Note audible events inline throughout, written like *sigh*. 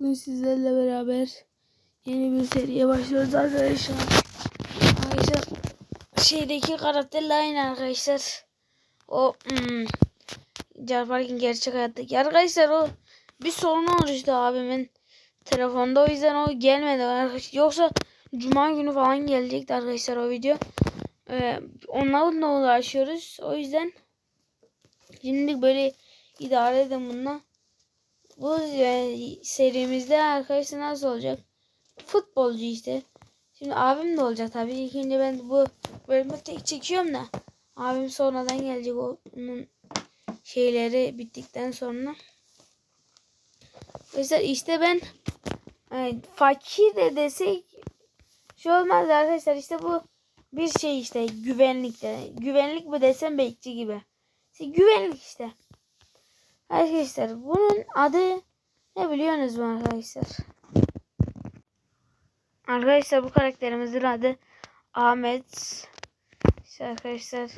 Bugün sizlerle beraber yeni bir seriye başlıyoruz arkadaşlar. Arkadaşlar şeydeki karakterle aynı arkadaşlar. O hmm, Carpark'ın gerçek hayattaki arkadaşlar o bir sorun oluştu abimin telefonda o yüzden o gelmedi arkadaşlar. Yoksa Cuma günü falan gelecekti arkadaşlar o video. Ee, onlarla uğraşıyoruz. O yüzden şimdilik böyle idare edin bununla. Bu e, serimizde arkadaşlar nasıl olacak? Futbolcu işte. Şimdi abim de olacak tabii. İlk önce ben bu bölümü tek çekiyorum da. Abim sonradan gelecek onun şeyleri bittikten sonra. Mesela işte ben e, fakir de desek şey olmaz arkadaşlar işte bu bir şey işte güvenlikte. Güvenlik mi desem bekçi gibi. İşte güvenlik işte. Arkadaşlar bunun adı ne biliyorsunuz mu arkadaşlar? Arkadaşlar bu karakterimizin adı Ahmet. İşte arkadaşlar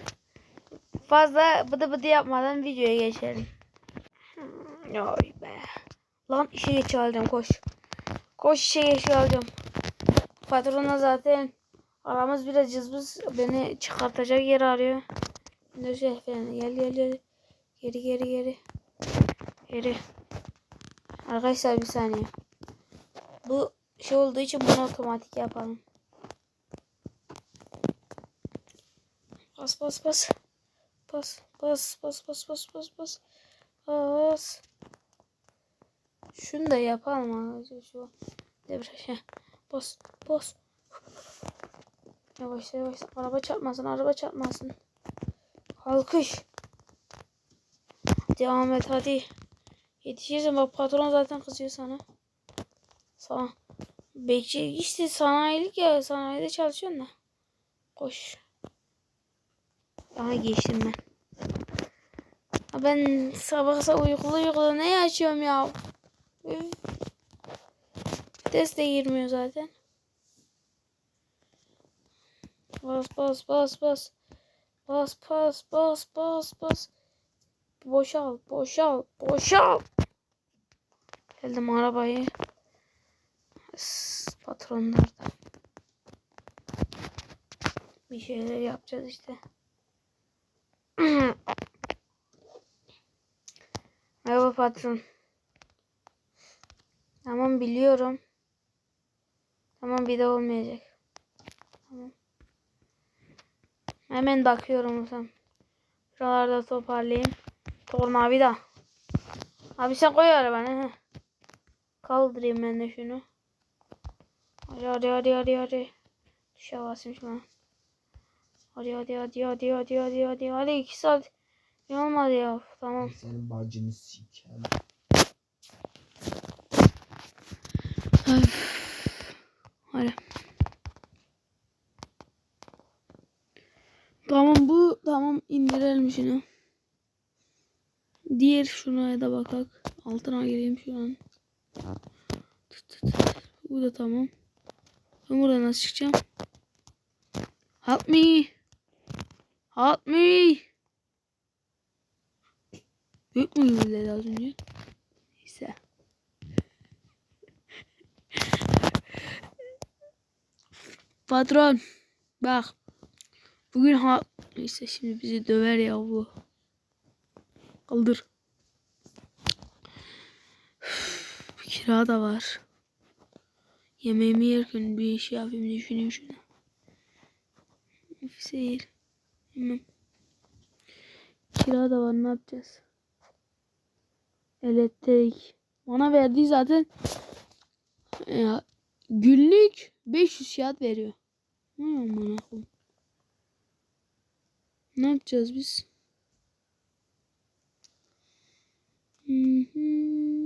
fazla bıdı bıdı yapmadan videoya geçelim. Oy be. Lan işe geç koş. Koş işe geç. Patrona zaten aramız biraz cızbız beni çıkartacak yer arıyor. Şey efendim gel gel gel. Geri geri geri. Geri. Arkadaşlar bir saniye. Bu şey olduğu için bunu otomatik yapalım. Bas bas bas. Bas bas bas bas bas bas bas. Bas. Şunu da yapalım arkadaşlar şu debriyaj. Bas bas. Yavaş yavaş. Araba çarpmasın araba çarpmasın. Kalkış. Devam et hadi. Yetişirsin bak patron zaten kızıyor sana. Sana. Bekçi işte sanayilik ya sanayide çalışıyorsun da. Koş. Daha geçtim ben. Ben sabah sabah uykulu uykulu ne açıyorum ya? Vites de girmiyor zaten. Bas bas bas bas. Bas bas bas bas bas. Boşal boşal boşal. Geldim arabayı. Is, Patronlar da. Bir şeyler yapacağız işte. *clears throat* Merhaba patron. Tamam biliyorum. Tamam bir de olmayacak. Tamam. Hemen bakıyorum zaman. Şuralarda toparlayayım. Tornavida. Abi sen koy arabanı. Kaldırayım ben de şunu. Hadi hadi hadi hadi hadi. Tuşa basayım şu an. Hadi hadi hadi hadi hadi hadi hadi hadi iki saat. Ne olmadı ya tamam. Senin bacını sikem. Hadi. Tamam bu tamam indirelim şunu. Diğer şuna da bakak. Altına gireyim şu an. Tut, tut. Bu da tamam. Ben buradan nasıl çıkacağım? Help me. Help me. Büyük mü dedi az önce? Neyse. *laughs* Patron. Bak. Bugün ha... Neyse şimdi bizi döver ya bu. Kaldır. Kira da var. Yemeğimi yerken bir şey yapayım düşüneyim şunu. Seyir. Bilmem. Kira da var ne yapacağız? Elektrik. Bana verdiği zaten ya, günlük 500 kağıt veriyor. Hmm, aman. Ne yapacağız biz? Hı hı.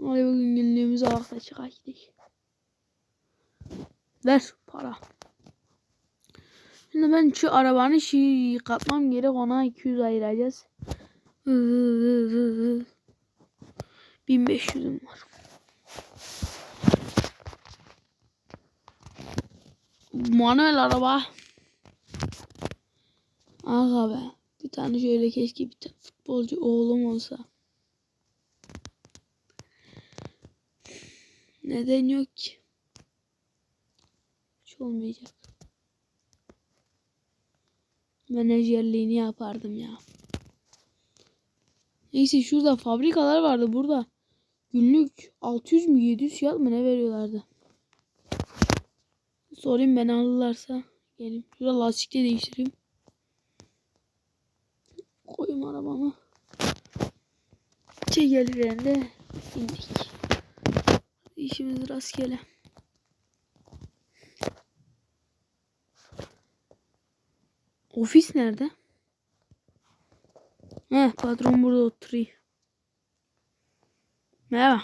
Hadi bugün günlüğümüzü alakta çıkar gidelim. Ver para. Şimdi ben şu arabanı şu yıkatmam gerek ona 200 ayıracağız. 1500'üm var. Manuel araba. Aga be. Bir tane şöyle keşke bir tane futbolcu oğlum olsa. Neden yok ki? Hiç olmayacak. Menajerliğini yapardım ya. Neyse şurada fabrikalar vardı burada. Günlük 600 mü 700 fiyat mı ne veriyorlardı? Sorayım ben alırlarsa. Gelin. Şurada lastik de değiştireyim. Koyayım arabamı. Çekil frende. indik. İşimiz rastgele. Ofis nerede? Heh, patron burada oturuyor. Merhaba.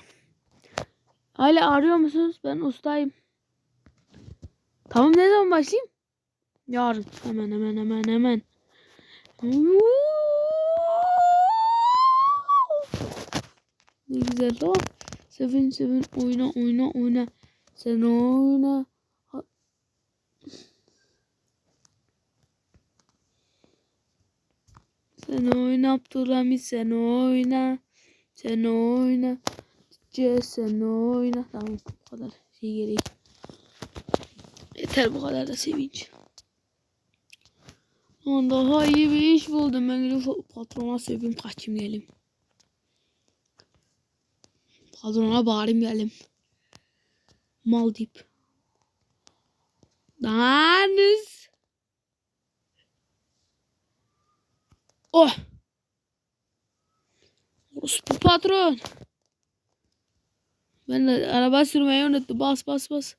Hala arıyor musunuz? Ben ustayım. Tamam ne zaman başlayayım? Yarın. Hemen hemen hemen hemen. Ne güzel tamam. Sevin sevin oyna oyna oyna. Sen oyna. Sen oyna Abdülhamit sen oyna. Sen oyna. C sen oyna. Tamam bu kadar şey gerek. Yeter bu kadar da sevinç. Lan daha iyi bir iş buldum. Ben gidip patrona söveyim kaçayım gelim. Patrona bağırayım gelim. Mal deyip. Daniz. Oh. Orospu patron. Ben araba sürmeyi unuttum. Bas bas bas.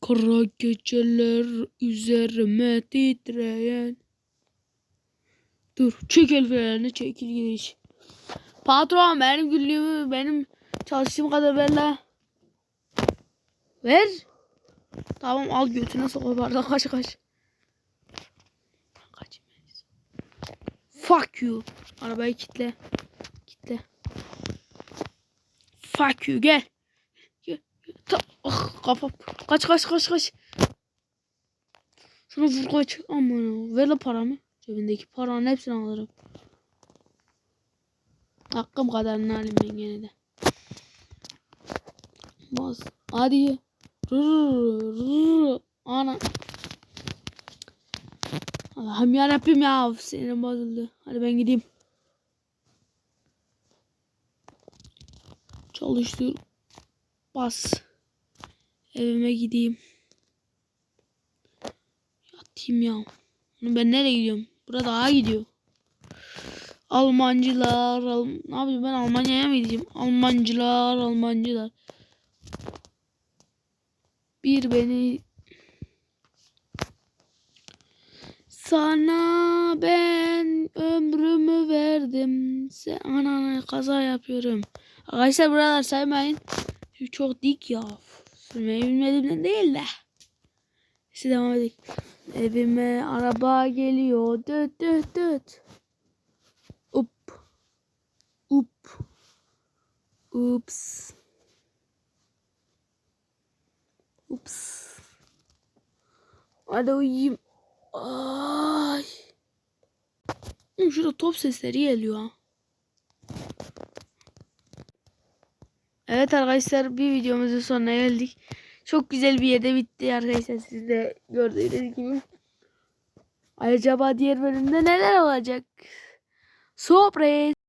Kara geceler üzerime titreyen. Dur çekil freni çekil gidiş. Patron benim güllüğümü benim çalıştığım kadar ver la. Ver. Tamam al götüne sok bardak *laughs* kaç kaç. Kaç. Fuck you. Arabayı kitle. Kitle. Fuck you gel. Gel. Ta ah, kafam. Kaç kaç kaç kaç. Sana vur kaç. Aman ver la paramı. Cebindeki paranın hepsini alırım. Hakkım kadarını alayım ben gene de. Bas. Hadi. Ana. Allah'ım yarabbim ya. Sinirim bozuldu. Hadi ben gideyim. Çalıştır. Bas. Evime gideyim. Yatayım ya. Ben nereye gidiyorum? Burada daha gidiyor. Almancılar. Al... Ne yapayım ben Almanya'ya mı gideceğim? Almancılar, Almancılar. Bir beni sana ben ömrümü verdim. Sen anana kaza yapıyorum. Arkadaşlar buralar saymayın. Çok dik ya. Sürmeyi bilmediğimden değil de. Neyse devam edelim. Evime araba geliyor. Düt düt düt. Up. Up. Ups. Ups. Hadi uyuyayım. Ay. Şurada top sesleri geliyor. Evet arkadaşlar bir videomuzun sonuna geldik. Çok güzel bir yerde bitti arkadaşlar siz de gördüğünüz gibi. Acaba diğer bölümde neler olacak? Surprise.